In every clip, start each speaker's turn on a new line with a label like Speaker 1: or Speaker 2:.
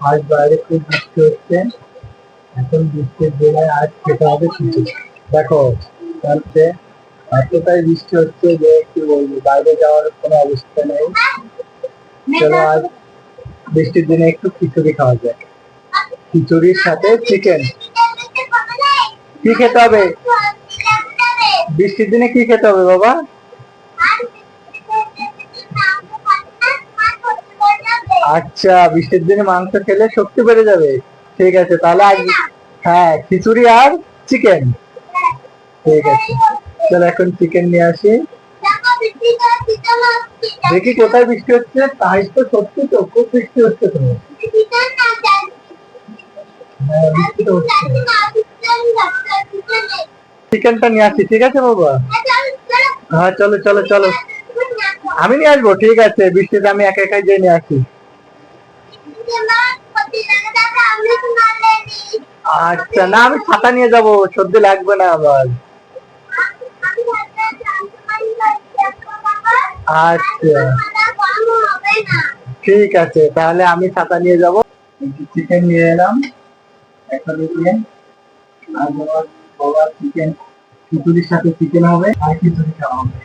Speaker 1: আজ বাইরে খুব বৃষ্টি হচ্ছে। এখন বৃষ্টির দিনে আজ খেতে হবে কিছু দেখো, কালকে এতটাই বৃষ্টি হচ্ছে যে কি বলব, বাইরে যাওয়ার কোনো অবস্থা নেই। চলো আজ বৃষ্টির দিনে একটু খিচুড়ি খাওয়া যায় খিচুড়ির সাথে চিকেন কি খেতে হবে? বৃষ্টির দিনে কি খেতে হবে বাবা? আচ্ছা বৃষ্টির দিনে মাংস খেলে শক্তি বেড়ে যাবে। ঠিক আছে তাহলে আজ হ্যাঁ খিচুড়ি আর চিকেন ঠিক আছে চলো এখন চিকেন নিয়ে আসি। দেখি কোথায় বৃষ্টি হচ্ছে তাই তো সত্যি তো খুব বৃষ্টি হচ্ছে তো। হ্যাঁ চিকেনটা নিয়ে আসি ঠিক আছে বাবা? হ্যাঁ চলো চলো চলো। আমি নিয়ে আসব ঠিক আছে বৃষ্টিতে আমি একা একাই যেয়ে নিয়ে আসি। আচ্ছা না আমি ছাতা নিয়ে যাব সর্দি লাগবে না আবার। আচ্ছা। ঠিক আছে তাহলে আমি ছাতা নিয়ে যাব। চিকেন নিয়ে এলাম। এখন দিয়ে আর বাবা চিকেন খিচুড়ির সাথে চিকেন হবে আর খিচুড়ি খাওয়া হবে।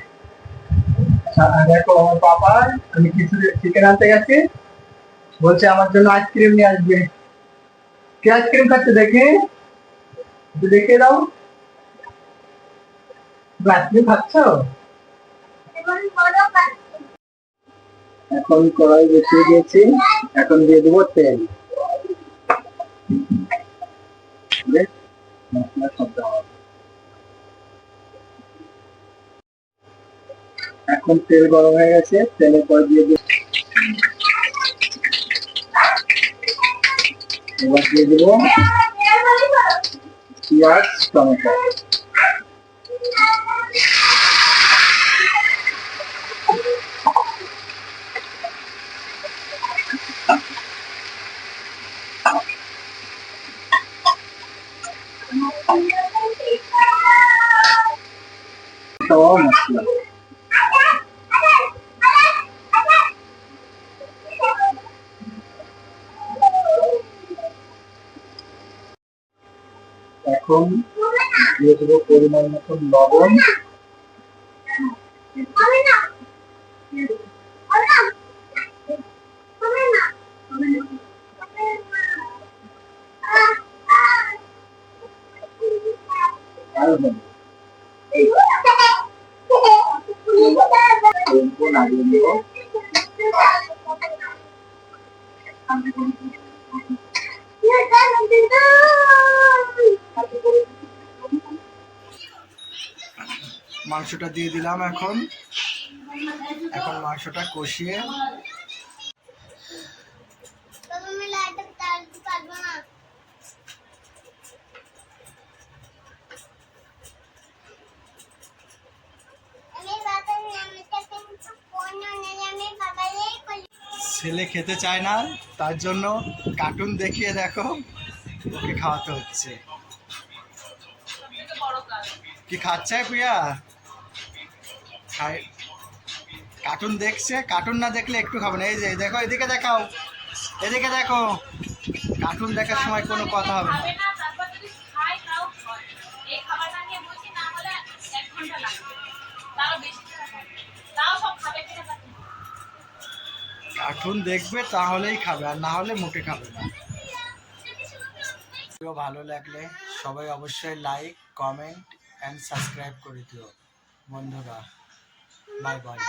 Speaker 1: আচ্ছা, দেখো আমার বাবা আমি খিচুড়ি চিকেন আনতে গেছি। বলছে, আমার জন্য আইসক্রিম নিয়ে আসবে। কি আইসক্রিম খাচ্ছে দেখে? দেখে দাও। আইসক্রিম খাচ্ছ? এখন কড়াই বসিয়ে দিয়েছি। এখন দিয়ে দেবো তেল। এখন তেল গরম হয়ে গেছে। তেলের পর দিয়ে দিই এবার দিয়ে দেবো পেঁয়াজ টমেটো সব মশলা এখন দিয়ে দেবো পরিমাণ মতন লবণ। হলুদ। লবণ। নাড়িয়ে দেবো মাংসটা দিয়ে দিলাম এখন। এখন মাংসটা কষিয়ে ছেলে খেতে চায় না, তার জন্য কার্টুন দেখিয়ে দেখো, ওকে খাওয়াতে হচ্ছে। কি খাচ্ছে প্রিয়া? খাই কার্টুন দেখছে? কার্টুন না দেখলে একটু খাবে না। এই যে দেখো এদিকে দেখাও। এদিকে দেখো। কার্টুন দেখার সময় কোনো কথা হবে। কার্টুন দেখবে তাহলেই খাবে আর না হলে মোটে খাবে না। ভালো লাগলে সবাই অবশ্যই লাইক কমেন্ট অ্যান্ড সাবস্ক্রাইব করে দিও। বন্ধুরা বাই বাই